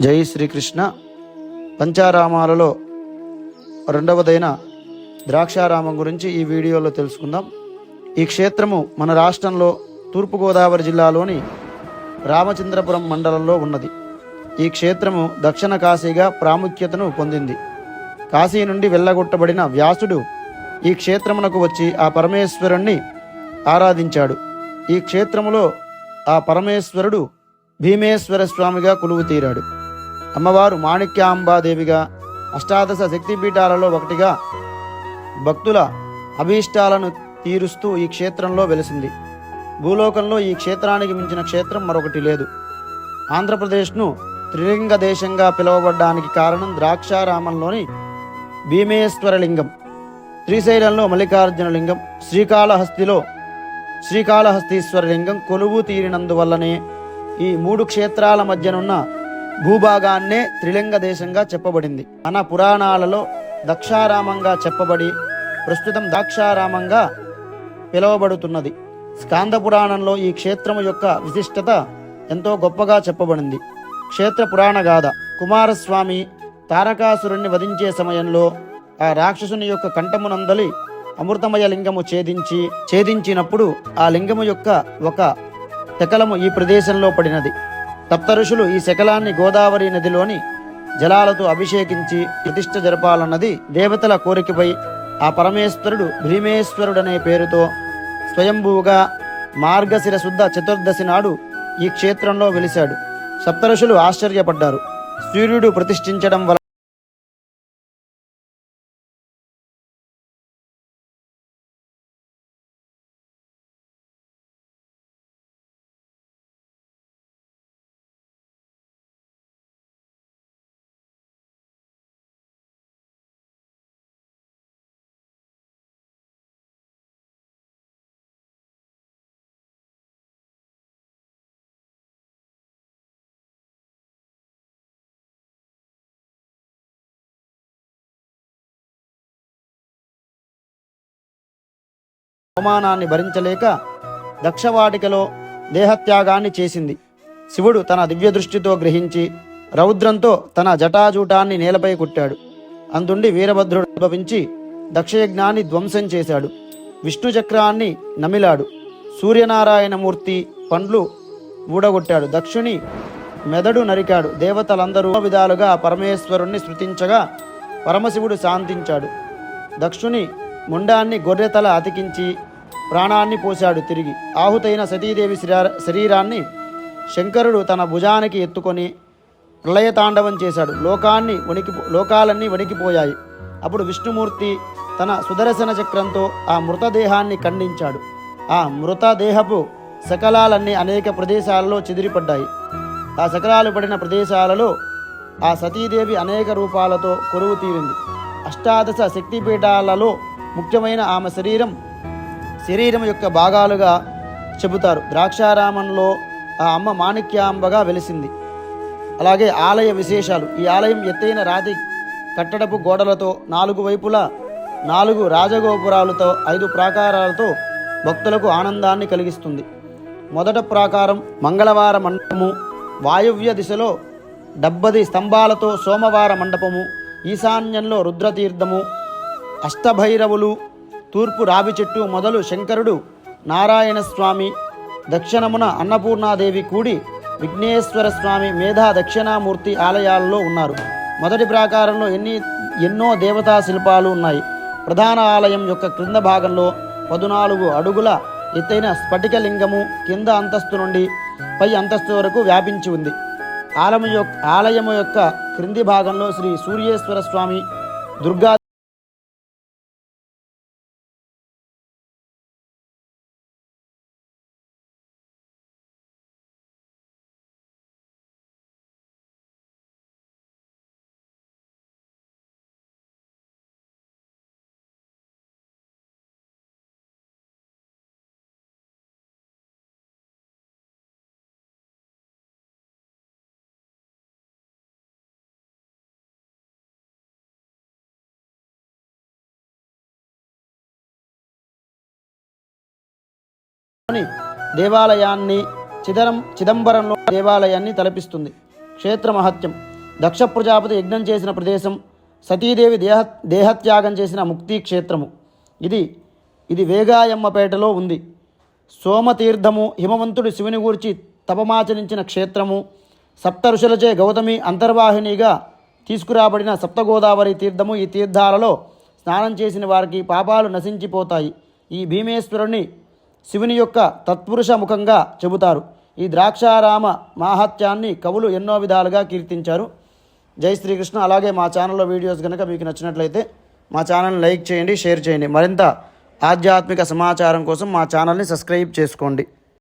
జై శ్రీకృష్ణ. పంచారామాలలో రెండవదైన ద్రాక్షారామం గురించి ఈ వీడియోలో తెలుసుకుందాం. ఈ క్షేత్రము మన రాష్ట్రంలో తూర్పుగోదావరి జిల్లాలోని రామచంద్రపురం మండలంలో ఉన్నది. ఈ క్షేత్రము దక్షిణ కాశీగా ప్రాముఖ్యతను పొందింది. కాశీ నుండి వెళ్ళగొట్టబడిన వ్యాసుడు ఈ క్షేత్రమునకు వచ్చి ఆ పరమేశ్వరుణ్ణి ఆరాధించాడు. ఈ క్షేత్రములో ఆ పరమేశ్వరుడు భీమేశ్వర స్వామిగా కొలువు తీరాడు అమ్మవారు మాణిక్యాంబాదేవిగా అష్టాదశ శక్తిపీఠాలలో ఒకటిగా భక్తుల అభీష్టాలను తీరుస్తూ ఈ క్షేత్రంలో వెలిసింది. భూలోకంలో ఈ క్షేత్రానికి మించిన క్షేత్రం మరొకటి లేదు. ఆంధ్రప్రదేశ్ను త్రిలింగ దేశంగా పిలువబడ్డానికి కారణం ద్రాక్షారామంలోని భీమేశ్వరలింగం. శ్రీశైలంలో మల్లికార్జున లింగం శ్రీకాళహస్తిలో శ్రీకాళహస్తీశ్వరలింగం కొలువు తీరినందువల్లనే ఈ మూడు క్షేత్రాల మధ్యనున్న భూభాగాన్నే త్రిలింగ దేశంగా చెప్పబడింది. మన పురాణాలలో దక్షారామంగా చెప్పబడి ప్రస్తుతం దాక్షారామంగా పిలువబడుతున్నది. స్కాంద పురాణంలో ఈ క్షేత్రము యొక్క విశిష్టత ఎంతో గొప్పగా చెప్పబడింది. క్షేత్ర పురాణ గాథ. కుమారస్వామి తారకాసురుణ్ణి వధించే సమయంలో ఆ రాక్షసుని యొక్క కంఠమునందలి అమృతమయ లింగము ఛేదించి ఛేదించినప్పుడు ఆ లింగము యొక్క ఒక శకలము ఈ ప్రదేశంలో పడినది. సప్తఋషులు ఈ శకలాన్ని గోదావరి నదిలోని జలాలతో అభిషేకించి ప్రతిష్ట జరపాలన్నది దేవతల కోరికపై ఆ పరమేశ్వరుడు భీమేశ్వరుడనే పేరుతో స్వయంభూగా మార్గశిర శుద్ధ చతుర్దశి నాడు ఈ క్షేత్రంలో వెలిశాడు. సప్తఋషులు ఆశ్చర్యపడ్డారు. సూర్యుడు ప్రతిష్ఠించడం వల్ల అవమానాన్ని భరించలేక దక్షవాటికలో దేహత్యాగాన్ని చేసింది. శివుడు తన దివ్య దృష్టితో గ్రహించి రౌద్రంతో తన జటాజూటాన్ని నేలపై కుట్టాడు. అందుండి వీరభద్రుడు ఉద్భవించి దక్షయజ్ఞాన్ని ధ్వంసం చేశాడు. విష్ణు చక్రాన్ని నమిలాడు. సూర్యనారాయణమూర్తి పండ్లు ఊడగొట్టాడు. దక్షుని మెదడు నరికాడు. దేవతలందరూ విధాలుగా పరమేశ్వరుణ్ణి శృతించగా పరమశివుడు శాంతించాడు. దక్షుని ముండాన్ని గొర్రెతల అతికించి ప్రాణాన్ని పోశాడు తిరిగి. ఆహుతైన సతీదేవి శరీరాన్ని శంకరుడు తన భుజానికి ఎత్తుకొని ప్రళయతాండవం చేశాడు. లోకాన్ని వణికి లోకాలన్నీ వణికిపోయాయి. అప్పుడు విష్ణుమూర్తి తన సుదర్శన చక్రంతో ఆ మృతదేహాన్ని ఖండించాడు. ఆ మృతదేహపు శకలాలన్నీ అనేక ప్రదేశాలలో చెదిరిపడ్డాయి. ఆ శకలాలు పడిన ప్రదేశాలలో ఆ సతీదేవి అనేక రూపాలతో కొరువు తీరింది. అష్టాదశ శక్తిపీఠాలలో ముఖ్యమైన ఆమె శరీరం శరీరం యొక్క భాగాలుగా చెబుతారు. ద్రాక్షారామంలో ఆ అమ్మ మాణిక్యాంబగా వెలిసింది. అలాగే ఆలయ విశేషాలు. ఈ ఆలయం ఎత్తైన రాతి కట్టడపు గోడలతో నాలుగు వైపులా నాలుగు రాజగోపురాలతో ఐదు ప్రాకారాలతో భక్తులకు ఆనందాన్ని కలిగిస్తుంది. మొదట ప్రాకారం మంగళవార మండపము వాయువ్య దిశలో డెబ్బది స్తంభాలతో సోమవార మండపము ఈశాన్యంలో రుద్రతీర్థము అష్టభైరవులు తూర్పు రావి చెట్టు మొదలు శంకరుడు నారాయణ స్వామి దక్షిణమున అన్నపూర్ణాదేవి కూడి విఘ్నేశ్వర స్వామి మేధా దక్షిణామూర్తి ఆలయాల్లో ఉన్నారు. మొదటి ప్రాకారంలో ఎన్ని ఎన్నో దేవతా శిల్పాలు ఉన్నాయి. ప్రధాన ఆలయం యొక్క క్రింద భాగంలో పదునాలుగు అడుగుల ఎత్తైన స్ఫటికలింగము కింద అంతస్తు నుండి పై అంతస్తు వరకు వ్యాపించి ఉంది. ఆలయం యొక్క ఆలయము యొక్క క్రింది భాగంలో శ్రీ సూర్యేశ్వర స్వామి దుర్గా దేవాలయాన్ని చిదరం చిదంబరంలో దేవాలయాన్ని తలపిస్తుంది. క్షేత్ర మహత్యం. దక్ష ప్రజాపతి యజ్ఞం చేసిన ప్రదేశం సతీదేవి దేహ దేహత్యాగం చేసిన ముక్తి క్షేత్రము. ఇది ఇది వేగాయమ్మపేటలో ఉంది. సోమతీర్థము హిమవంతుడు శివుని గూర్చి తపమాచరించిన క్షేత్రము సప్త ఋషులచే గౌతమి అంతర్వాహినిగా తీసుకురాబడిన సప్తగోదావరి తీర్థము ఈ తీర్థాలలో స్నానం చేసిన వారికి పాపాలు నశించిపోతాయి. ఈ భీమేశ్వరుని శివుని యొక్క తత్పురుష ముఖంగా చెబుతారు. ఈ ద్రాక్షారామ మాహాత్యాన్ని కవులు ఎన్నో విధాలుగా కీర్తించారు. జై శ్రీకృష్ణ. అలాగే మా ఛానల్లో వీడియోస్ కనుక మీకు నచ్చినట్లయితే మా ఛానల్ని లైక్ చేయండి షేర్ చేయండి. మరింత ఆధ్యాత్మిక సమాచారం కోసం మా ఛానల్ని సబ్స్క్రైబ్ చేసుకోండి.